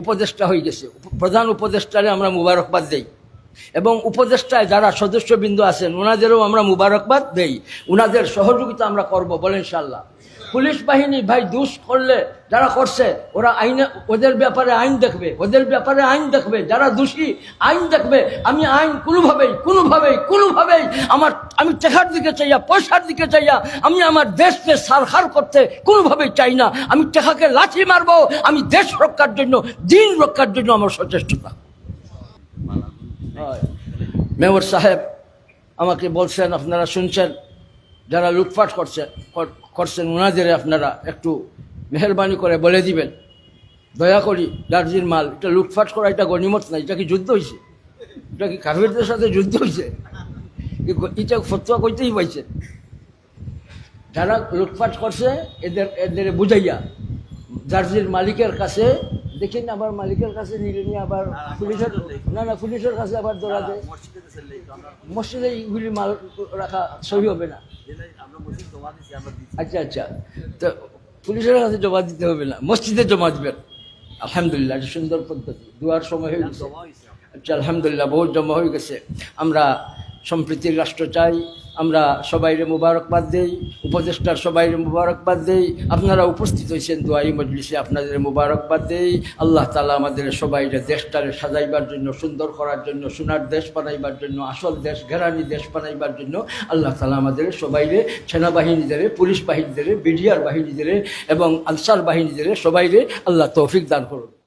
উপদেষ্টা হয়ে গেছে। প্রধান উপদেষ্টারে আমরা মুবারকবাদ দেই। এবং উপদেষ্টায় যারা সদস্যবৃন্দ আছেন, ওনাদেরও আমরা মুবারকবাদ দেই। ওনাদের সহযোগিতা আমরা করব বলেন ইনশাল্লাহ পুলিশ বাহিনী ভাই দুষ করলে যারা করছে, ওরা আইনে, ওদের ব্যাপারে আইন দেখবে, ওদের ব্যাপারে আইন দেখবে। যারা দোষী, আইন দেখবে। আমি আইন কোনোভাবেই কোনোভাবেই কোনোভাবেই আমার, আমি টেকার দিকে চাইয়া, পয়সার দিকে চাইয়া, আমি আমার দেশকে সারখার করতে কোনোভাবেই চাই না। আমি টেকাকে লাঠি মারবো। আমি দেশ রক্ষার জন্য, দিন রক্ষার জন্য আমার সচেষ্ট হয়। মেয়র সাহেব আমাকে বলছেন, আপনারা শুনছেন, যারা লুটপাট করছেন কর- করছেন ওনাদের আপনারা একটু মেহরবানি করে বলে দিবেন। দয়া করি, দার্জির মাল, এটা লুটপাট করা, এটা গণিমত না, এটা কি যুদ্ধ হয়েছে এটা কি কাফিরদের সাথে যুদ্ধ হয়েছে এটা ফতুয়া কইতেই পাইছে। যারা লুটপাট করছে, এদের এদের বুঝাইয়া, দার্জির মালিকের কাছে দেখেন আবার মালিকের কাছে নিলে নিয়ে আবার পুলিশের না না পুলিশের কাছে আবার দৌড়া দেয়। মসজিদে এইগুলি মাল রাখা সহি হবে না। আচ্ছা আচ্ছা। তো পুলিশের কাছে জমা দিতে হবে না মসজিদে জমা দিবেন। আলহামদুলিল্লাহ এটা সুন্দর পদ্ধতি। দুয়ার সময় হয়ে গেছে। আচ্ছা আলহামদুলিল্লাহ বহুত জমা হয়ে গেছে। আমরা সম্প্রীতির রাষ্ট্র চাই। আমরা সবাইরে মুবারকবাদ দেই, উপদেষ্টার সবাইরে মুবারকবাদ দেই। আপনারা উপস্থিত হয়েছেন দোয়াই মজলিসে, আপনাদের মুবারকবাদ দেই। আল্লাহ তালা আমাদের সবাইরে দেশটারে সাজাইবার জন্য, সুন্দর করার জন্য, সোনার দেশ বানাইবার জন্য, আসল দেশ, ঘেরানি দেশ বানাইবার জন্য আল্লাহ তালা আমাদের সবাইরে সেনাবাহিনীদের, পুলিশ বাহিনীদের, বিডিআর বাহিনীদের এবং আনসার বাহিনীদের সবাইরে আল্লাহ তৌফিক দান করুন।